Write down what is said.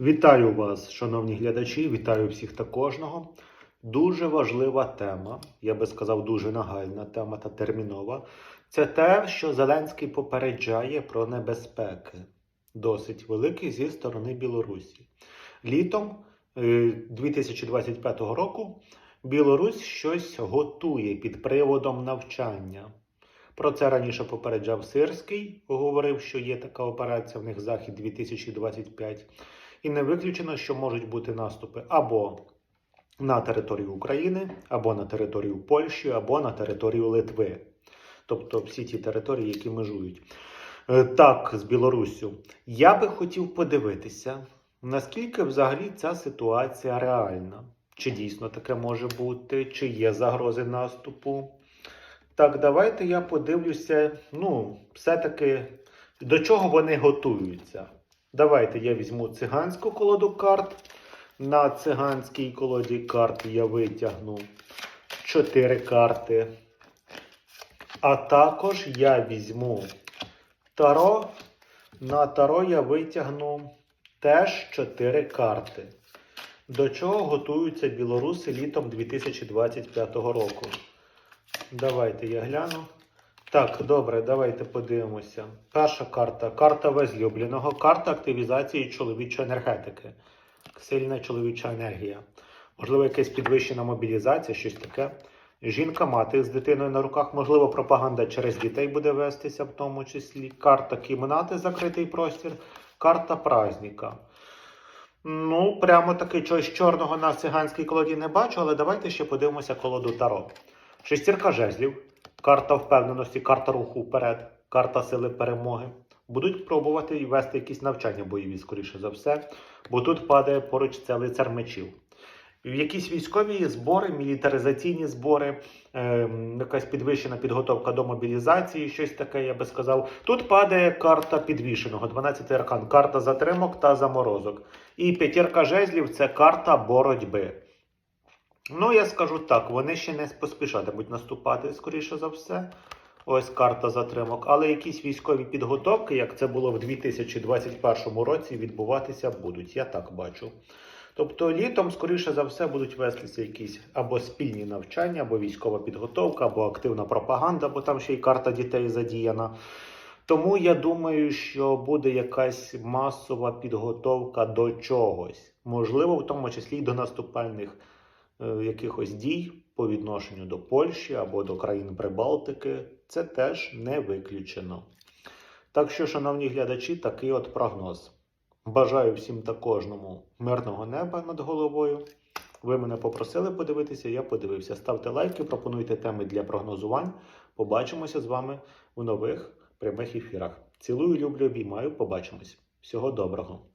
Вітаю вас, шановні глядачі, вітаю всіх та кожного. Дуже важлива тема, я би сказав, дуже нагальна тема та термінова. Це те, що Зеленський попереджає про небезпеки, досить великі зі сторони Білорусі. Літом е, 2025 року Білорусь щось готує під приводом навчання. Про це раніше попереджав Сирський, говорив, що є така операція в них Захід 2025. І не виключено, що можуть бути наступи або на територію України, або на територію Польщі, або на територію Литви. Тобто всі ті території, які межують. Е, Так, з Білоруссю. Я би хотів подивитися, наскільки взагалі ця ситуація реальна. Чи дійсно таке може бути, чи є загрози наступу. Так, давайте я подивлюся, ну, все-таки до чого вони готуються. Давайте я візьму циганську колоду карт. На циганській колоді карт я витягну 4 карти. А також я візьму таро. На таро я витягну теж 4 карти. До чого готуються білоруси літом 2025 року? Давайте я гляну. Так, добре, давайте подивимося. Перша карта карта возлюбленого, карта активізації чоловічої енергетики. Сильна чоловіча енергія. Можливо, якась підвищена мобілізація, щось таке. Жінка, мати з дитиною на руках, можливо, пропаганда через дітей буде вестися, в тому числі. Карта кімнати, закритий простір, карта праздника. Ну, прямо таки чогось чорного на циганській колоді не бачу, але давайте ще подивимося колоду Таро. Шестірка жезлів, карта впевненості, карта руху вперед, карта сили перемоги. Будуть пробувати і вести якісь навчання бойові, скоріше за все, бо тут падає поруч це лицар мечів. Якісь військові збори, мілітаризаційні збори, е, якась підвищена підготовка до мобілізації, щось таке, я би сказав. Тут падає карта підвішеного, 12 аркан, карта затримок та заморозок. І п'ятірка жезлів це карта боротьби. Ну, я скажу так, вони ще не поспішатимуть наступати, скоріше за все. Ось карта затримок. Але якісь військові підготовки, як це було в 2021 році, відбуватися будуть. Я так бачу. Тобто літом, скоріше за все, будуть вестися якісь або спільні навчання, або військова підготовка, або активна пропаганда, бо там ще й карта дітей задіяна. Тому я думаю, що буде якась масова підготовка до чогось, можливо, в тому числі й до наступальних якихось дій по відношенню до Польщі або до країн Прибалтики. Це теж не виключено. Так що, шановні глядачі, такий от прогноз. Бажаю всім та кожному мирного неба над головою. Ви мене попросили подивитися, я подивився. Ставте лайки, пропонуйте теми для прогнозувань. Побачимося з вами в нових прямих ефірах. Цілую, люблю, обіймаю. Побачимось. Всього доброго.